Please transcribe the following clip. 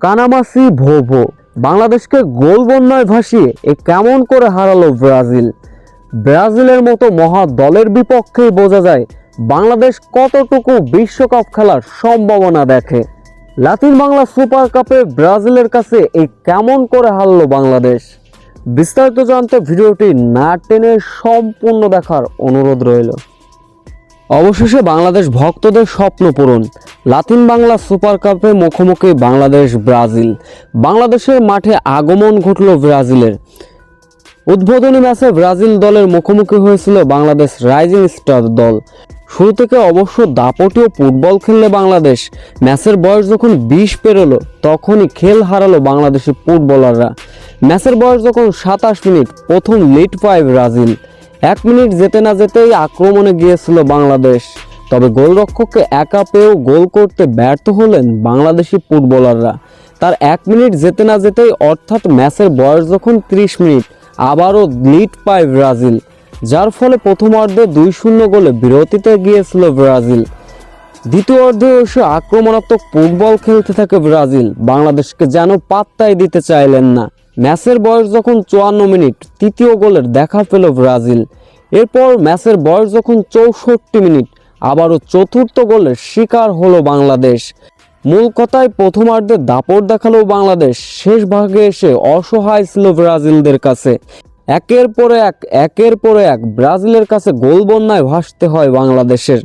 কানামাসি ভোভো বাংলাদেশকে গোল বন্যায় ভাসিয়ে এ কেমন করে হারালো ব্রাজিল? ব্রাজিলের মতো মহা দলের বিপক্ষেই বোঝা যায় বাংলাদেশ কতটুকু বিশ্বকাপ খেলার সম্ভাবনা দেখে। লাতিন বাংলা সুপার কাপে ব্রাজিলের কাছে এই কেমন করে হারলো বাংলাদেশ? বিস্তারিত জানতে ভিডিওটি না টেনে সম্পূর্ণ দেখার অনুরোধ রইল। অবশেষে বাংলাদেশ ভক্তদের স্বপ্ন পূরণ। লাতিন বাংলা সুপার কাপে মুখোমুখি বাংলাদেশ, ব্রাজিল। বাংলাদেশের মাঠে আগমন ঘটল ব্রাজিলের। উদ্বোধনী ম্যাচে ব্রাজিল দলের মুখোমুখি হয়েছিল বাংলাদেশ রাইজিং স্টার দল। শুরু থেকে অবশ্য দাপটীয় ফুটবল খেললে বাংলাদেশ। ম্যাচের বয়স যখন বিশ পেরোলো, তখনই খেল হারালো বাংলাদেশি ফুটবলাররা। ম্যাচের বয়স যখন সাতাশ মিনিট, প্রথম লিড পায় ব্রাজিল। এক মিনিট যেতে না যেতেই আক্রমণে গিয়েছিল বাংলাদেশ। তবে গোলরক্ষককে একা পেয়েও গোল করতে ব্যর্থ হলেন বাংলাদেশি ফুটবলাররা। তার এক মিনিট যেতে না যেতেই অর্থাৎ ম্যাচের বয়স যখন ত্রিশ মিনিট, আবারও লিড পায় ব্রাজিল, যার ফলে প্রথমার্ধে দুই শূন্য গোলে বিরতিতে গিয়েছিল ব্রাজিল। দ্বিতীয় অর্ধে এসে আক্রমণাত্মক ফুটবল খেলতে থাকে ব্রাজিল। বাংলাদেশকে যেন পাত্তাই দিতে চাইলেন না। ম্যাচের বয়স যখন চুয়ান্ন মিনিট, তৃতীয় গোলের দেখা পেল ব্রাজিল। এরপর ম্যাচের বয়স যখন চৌষট্টি মিনিট, আবারও চতুর্থ গোলের শিকার হলো বাংলাদেশ। মূল কথায় প্রথমার্ধে দাপট দেখাল বাংলাদেশ, শেষ ভাগে এসে অসহায় ছিল ব্রাজিলদের কাছে। একের পরে এক, একের পরে এক ব্রাজিলের কাছে গোল বন্যায় ভাসতে হয় বাংলাদেশের।